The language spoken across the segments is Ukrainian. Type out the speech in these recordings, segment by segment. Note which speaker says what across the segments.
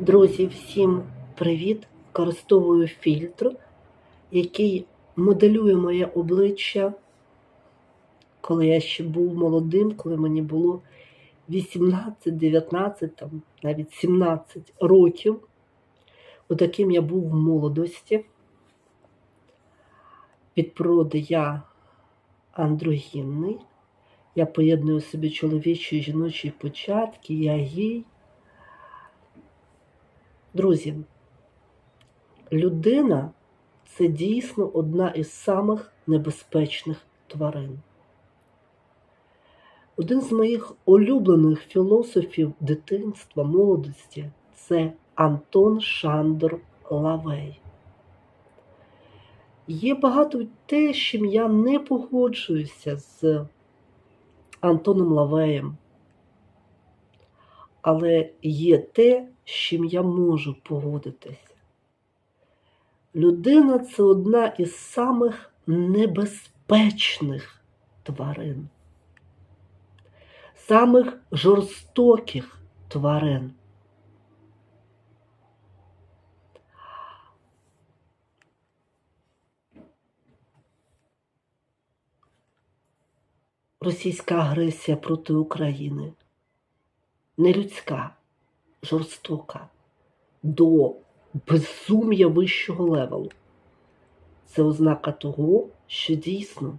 Speaker 1: Друзі, всім привіт! Використовую фільтр, який моделює моє обличчя, коли я ще був молодим, коли мені було 18, 19, там, навіть 17 років. Отаким я був в молодості. Від природи я андрогінний. Я поєдную собі чоловічі і жіночі початки, я гій. Друзі, людина це дійсно одна із самих небезпечних тварин. Один з моїх улюблених філософів дитинства, молодості це Антон Шандор Лавей. Є багато те, з чим я не погоджуюся з Антоном Лавеєм. Але є те, з чим я можу погодитися. Людина це одна із самих небезпечних тварин, самих жорстоких тварин. Російська агресія проти України нелюдська, жорстока, до безум'я вищого левелу. Це ознака того, що дійсно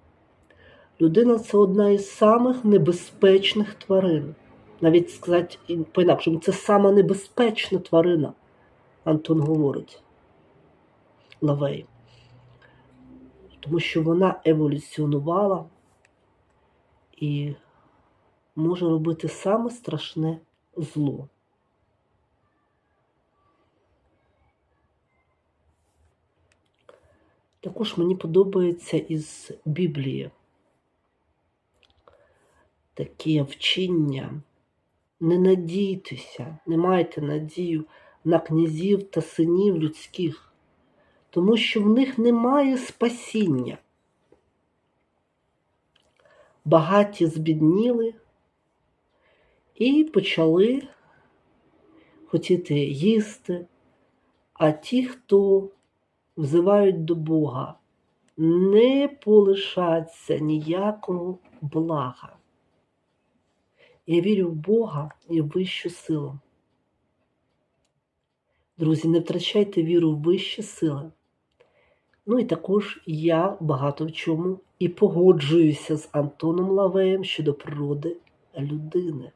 Speaker 1: людина це одна із самих небезпечних тварин. Навіть сказати по-інакшому, це сама небезпечна тварина, Антон говорить Лавей. Тому що вона еволюціонувала і може робити саме страшне зло. Також мені подобається із Біблії таке вчення. Не надійтеся, не майте надію на князів та синів людських, тому що в них немає спасіння. Багаті збідніли і почали хотіти їсти, а ті, хто взивають до Бога, не полишаться ніякого блага. Я вірю в Бога і в вищу силу. Друзі, не втрачайте віру в вищі сили. Ну і також я багато в чому і погоджуюся з Антоном Лавеєм щодо природи людини.